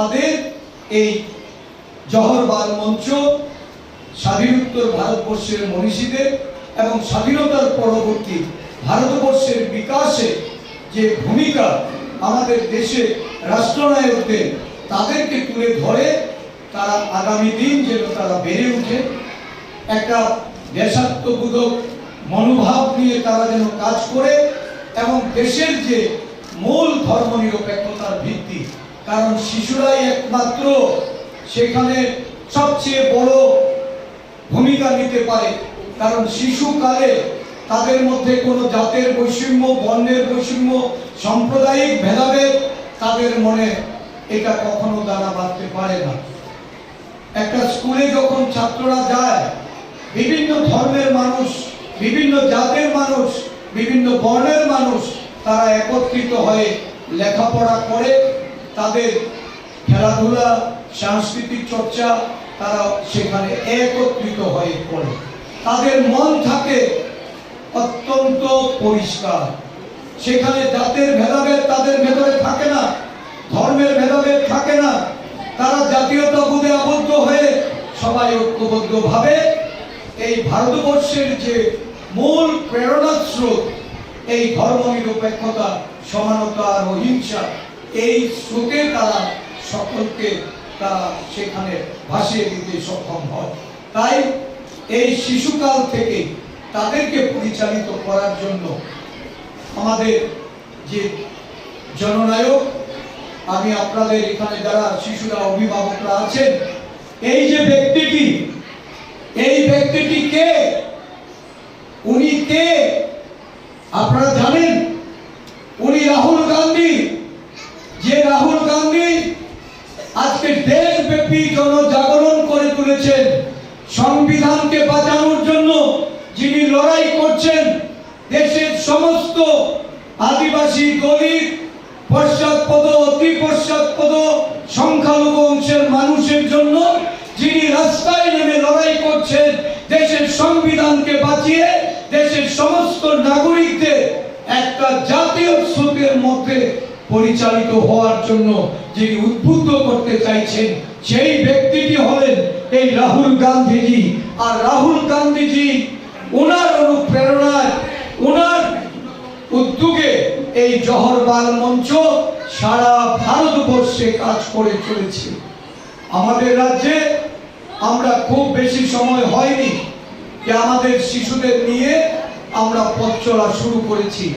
আমাদের এই জহরবাল মঞ্চ স্বাধীনোত্তর ভারতবর্ষের মনীষীদের এবং স্বাধীনতার পরবর্তী ভারতবর্ষের বিকাশে যে ভূমিকা আমাদের দেশে রাষ্ট্রনায়কদের তাদেরকে তুলে ধরে, তারা আগামী দিন যেন তারা বেড়ে উঠে। একটা দেশাত্মবোধক মনোভাব নিয়ে তারা যেন কাজ করে এবং দেশের যে মূল ধর্মনিরপেক্ষতার ভিত্তি কারণ শিশুরাই একমাত্র সেখানে সবচেয়ে বড় ভূমিকা নিতে পারে। কারণ শিশুকালে তাদের মধ্যে কোনো জাতের বৈষম্য, বর্ণের বৈষম্য, সাম্প্রদায়িক ভেদাভেদ তাদের মনে এটা কখনো দাঁড়া বাঁধতে পারে না। একটা স্কুলে যখন ছাত্ররা যায়, বিভিন্ন ধর্মের মানুষ, বিভিন্ন জাতের মানুষ, বিভিন্ন বর্ণের মানুষ, তারা একত্রিত হয়ে লেখাপড়া করে তাদের খেলাধুলা, সাংস্কৃতিক চর্চা তারা সেখানে একত্রিত হয়ে পড়ে। তাদের মন থাকে অত্যন্ত পরিষ্কার। সেখানে জাতের ভেদাভেদ তাদের ভেতরে থাকে না, ধর্মের ভেদাভেদ থাকে না। তারা জাতীয়তাবোধে আবদ্ধ হয়ে সবাই ঐক্যবদ্ধ ভাবে এই ভারতবর্ষের যে মূল প্রেরণা স্রোত এই ধর্ম নিরপেক্ষতা সমানতা আর অহিংসা এই স্রোতে তারা সকলকে তারা সেখানে ভাসিয়ে দিতে সক্ষম হয়। তাই এই শিশুকাল থেকে তাদেরকে পরিচালিত করার জন্য আমাদের যে জননায়ক, আমি আপনাদের এখানে যারা শিশুরা, অভিভাবকরা আছেন, এই যে ব্যক্তিটি, এই ব্যক্তিটি কে? উনি কে? আপনারা জানেন? উনি রাহুল গান্ধী যে রাহুল গান্ধী আজকে দেশব্যাপী জনজাগরণ করে তুলেছেন। সংবিধানকে বাঁচানোর জন্য যিনি লড়াই করছেন, দেশের সমস্ত আদিবাসী দলিত, পশ্চাৎপদ অতি পশ্চাৎপদ সংখ্যালঘু অংশের মানুষের জন্য যিনি রাস্তায় নেমে লড়াই করছেন, দেশের সংবিধানকে বাঁচিয়ে দেশের সমস্ত নাগরিকদের একটা জাতীয় স্রোতের মধ্যে পরিচালিত হওয়ার জন্য যিনি উদ্বুদ্ধ করতে চাইছেন, সেই ব্যক্তিটি হলেন এই রাহুল গান্ধীজি। আর রাহুল গান্ধীজি ওনার অনুপ্রেরণায় ওনার উদ্যোগে এই জহরবাল মঞ্চ সারা ভারতবর্ষে কাজ করে চলেছে। আমাদের রাজ্যে আমরা খুব বেশি সময় হয়নি যে আমাদের শিশুদের নিয়ে আমরা পথ চলা শুরু করেছি।